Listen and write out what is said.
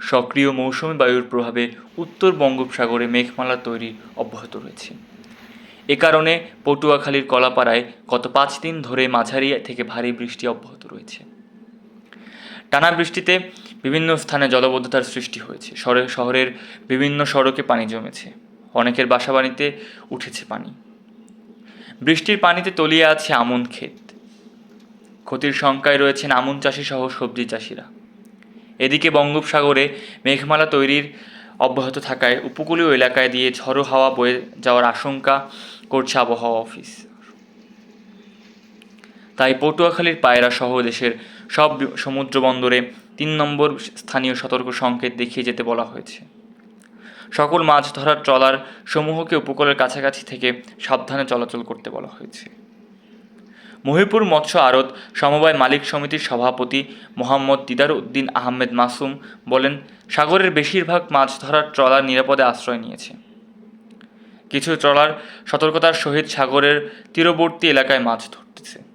সক্রিয় মৌসুমি বায়ুর প্রভাবে উত্তর বঙ্গোপসাগরে মেঘমালা তৈরি অব্যাহত রয়েছে। এ কারণে পটুয়াখালীর কলাপাড়ায় গত পাঁচ দিন ধরে মাঝারি থেকে ভারী বৃষ্টি অব্যাহত রয়েছে। টানা বৃষ্টিতে বিভিন্ন স্থানে জলবদ্ধতার সৃষ্টি হয়েছে। শহরে, শহরের বিভিন্ন সড়কে পানি জমেছে। অনেকের বাসাবাড়িতে উঠেছে পানি। বৃষ্টির পানিতে তলিয়ে আছে আমন ক্ষেত। ক্ষতির শঙ্কায় রয়েছেন আমন চাষি সহ সবজি চাষিরা। এদিকে বঙ্গোপসাগরে মেঘমালা তৈরির অব্যাহত থাকায় উপকূলীয় এলাকায় দিয়ে ঝড়ো হাওয়া বয়ে যাওয়ার আশঙ্কা করছে আবহাওয়া অফিস। তাই পটুয়াখালীর পায়রা সহ দেশের সব সমুদ্র বন্দরে তিন নম্বর স্থানীয় সতর্ক সংকেত দেখিয়ে যেতে বলা হয়েছে। সকল মাছ ধরার ট্রলার সমূহকে উপকূলের কাছাকাছি থেকে সাবধানে চলাচল করতে বলা হয়েছে। মহিপুর মৎস্য আড়ত সমবায় মালিক সমিতির সভাপতি মোহাম্মদ দিদার উদ্দিন আহমেদ মাসুম বলেন, সাগরের বেশিরভাগ মাছ ধরার ট্রলার নিরাপদে আশ্রয় নিয়েছে। কিছু ট্রলার সতর্কতার সহিত সাগরের তীরবর্তী এলাকায় মাছ ধরতেছে।